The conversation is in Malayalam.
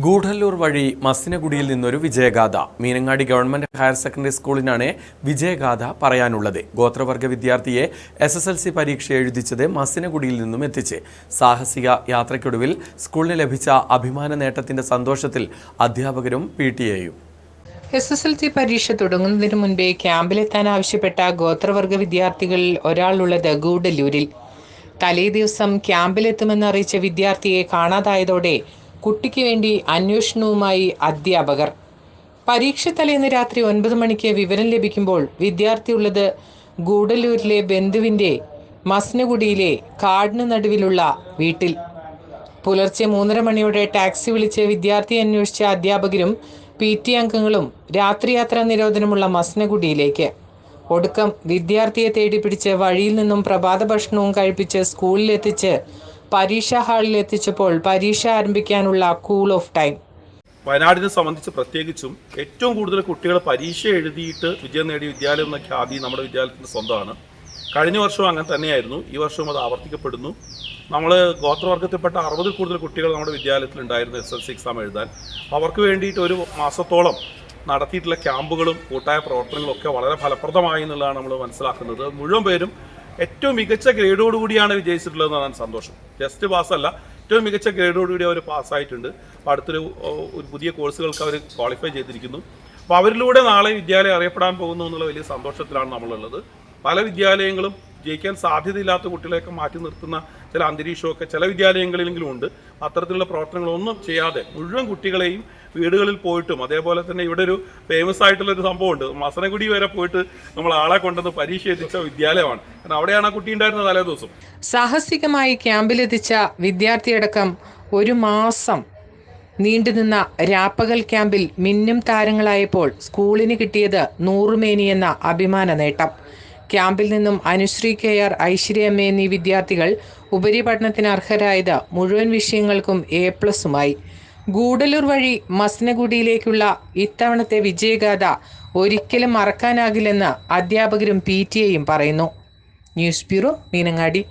ഗൂഢല്ലൂർ വഴി മസിനഗുഡിയിൽ നിന്നൊരു വിജയഗാഥ. മീനങ്ങാടി ഗവൺമെന്റ് ഹയർ സെക്കൻഡറി സ്കൂളിനാണ് വിജയഗാഥ പറയാനുള്ളത്. ഗോത്രവർഗ വിദ്യാർത്ഥിയെ എസ് എസ് എൽ സി പരീക്ഷ എഴുതിച്ചത് മസിനഗുഡിയിൽ നിന്നും എത്തിച്ച്. സാഹസിക യാത്രയ്ക്കൊടുവിൽ സ്കൂളിന് ലഭിച്ച അഭിമാന നേട്ടത്തിന്റെ സന്തോഷത്തിൽ അധ്യാപകരും പി ടി എയും. എസ് എസ് എൽ സി പരീക്ഷ തുടങ്ങുന്നതിന് മുൻപേ ക്യാമ്പിലെത്താൻ ആവശ്യപ്പെട്ട ഗോത്രവർഗ വിദ്യാർത്ഥികളിൽ ഒരാളുള്ളത് ഗൂഢല്ലൂരിൽ. തലേദിവസം ക്യാമ്പിലെത്തുമെന്ന് അറിയിച്ച വിദ്യാർത്ഥിയെ കാണാതായതോടെ കുട്ടിക്ക് വേണ്ടി അന്വേഷണവുമായി അധ്യാപകർ. പരീക്ഷ തലേന്ന് രാത്രി ഒൻപത് മണിക്ക് വിവരം ലഭിക്കുമ്പോൾ വിദ്യാർത്ഥിയുള്ളത് ഗൂഡല്ലൂരിലെ ബന്ധുവിന്റെ മസ്നഗുഡിയിലെ കാടിന് നടുവിലുള്ള വീട്ടിൽ. പുലർച്ചെ മൂന്നര മണിയോടെ ടാക്സി വിളിച്ച് വിദ്യാർത്ഥി അന്വേഷിച്ച അധ്യാപകരും പി ടി അംഗങ്ങളും രാത്രിയാത്രാ നിരോധനമുള്ള മസ്നഗുഡിയിലേക്ക് ഒടുക്കം വിദ്യാർത്ഥിയെ തേടി പിടിച്ച് വഴിയിൽ നിന്നും പ്രഭാത ഭക്ഷണവും കഴിപ്പിച്ച് സ്കൂളിലെത്തിച്ച് പരീക്ഷാ ഹാളിൽ എത്തിച്ചപ്പോൾ പരീക്ഷ ആരംഭിക്കാനുള്ള കൂൾ ഓഫ് ടൈം. വയനാടിനെ സംബന്ധിച്ച് പ്രത്യേകിച്ചും ഏറ്റവും കൂടുതൽ കുട്ടികൾ പരീക്ഷ എഴുതിയിട്ട് വിജയം നേടിയ വിദ്യാലയം എന്ന ഖ്യാതി നമ്മുടെ വിദ്യാലയത്തിന് സ്വന്തമാണ്. കഴിഞ്ഞ വർഷവും അങ്ങനെ തന്നെയായിരുന്നു. ഈ വർഷവും അത് ആവർത്തിക്കപ്പെടുന്നു. നമ്മൾ ഗോത്രവർഗത്തിൽപ്പെട്ട അറുപതിൽ കൂടുതൽ കുട്ടികൾ നമ്മുടെ വിദ്യാലയത്തിൽ ഉണ്ടായിരുന്നു എസ് എൽ സി എക്സാം എഴുതാൻ. അവർക്ക് വേണ്ടിയിട്ട് ഒരു മാസത്തോളം നടത്തിയിട്ടുള്ള ക്യാമ്പുകളും കൂട്ടായ പ്രവർത്തനങ്ങളും ഒക്കെ വളരെ ഫലപ്രദമായി എന്നുള്ളതാണ് നമ്മൾ മനസ്സിലാക്കുന്നത്. മുഴുവൻ പേരും ഏറ്റവും മികച്ച ഗ്രേഡോട് ഗ്രേഡോടുകൂടിയാണ് വിജയിച്ചിട്ടുള്ളതെന്നാണ് സന്തോഷം. ജസ്റ്റ് പാസ്സല്ല ഏറ്റവും മികച്ച ഗ്രേഡോടുകൂടി അവർ പാസ്സായിട്ടുണ്ട് അപ്പോൾ അടുത്തൊരു ഒരു പുതിയ കോഴ്സുകൾക്ക് അവർ ക്വാളിഫൈ ചെയ്തിരിക്കുന്നു. അപ്പോൾ അവരിലൂടെ നാളെ വിദ്യാലയം അറിയപ്പെടാൻ പോകുന്നു എന്നുള്ള വലിയ സന്തോഷത്തിലാണ് നമ്മളുള്ളത്. പല വിദ്യാലയങ്ങളും ജയിക്കാൻ സാധ്യതയില്ലാത്ത കുട്ടികളെയൊക്കെ മാറ്റി നിർത്തുന്ന ചില അന്തരീക്ഷമൊക്കെ ചില വിദ്യാലയങ്ങളിലെങ്കിലും ഉണ്ട്. അത്തരത്തിലുള്ള പ്രവർത്തനങ്ങളൊന്നും ചെയ്യാതെ മുഴുവൻ കുട്ടികളെയും വീടുകളിൽ പോയിട്ടും അതേപോലെ തന്നെ ഇവിടെ ഒരു ഫേമസ് ആയിട്ടുള്ള ഒരു സംഭവമുണ്ട്. മസനഗുടി വരെ പോയിട്ട് നമ്മൾ ആളെ കൊണ്ടുവന്ന് പരീക്ഷ എത്തിച്ച വിദ്യാലയമാണ്. കാരണം അവിടെയാണ് ആ കുട്ടി ഉണ്ടായിരുന്നത് തലേ ദിവസം. സാഹസികമായി ക്യാമ്പിലെത്തിച്ച വിദ്യാർത്ഥിയടക്കം ഒരു മാസം നീണ്ടുനിന്ന രാപ്പകൽ ക്യാമ്പിൽ മിന്നും താരങ്ങളായപ്പോൾ സ്കൂളിന് കിട്ടിയത് നൂറുമേനി എന്ന അഭിമാന നേട്ടം. ക്യാമ്പിൽ നിന്നും അനുശ്രീ കെ ആർ ഐശ്വര്യമ്മ എന്നീ വിദ്യാർത്ഥികൾ ഉപരിപഠനത്തിന് അർഹരായത് മുഴുവൻ വിഷയങ്ങൾക്കും എ പ്ലസുമായി. ഗൂഡലൂർ വഴി മസ്നഗുഡിയിലേക്കുള്ള ഇത്തവണത്തെ വിജയഗാഥ ഒരിക്കലും മറക്കാനാകില്ലെന്ന് അധ്യാപകരും പി ടി എയും പറയുന്നു. News bureau Meenangadi.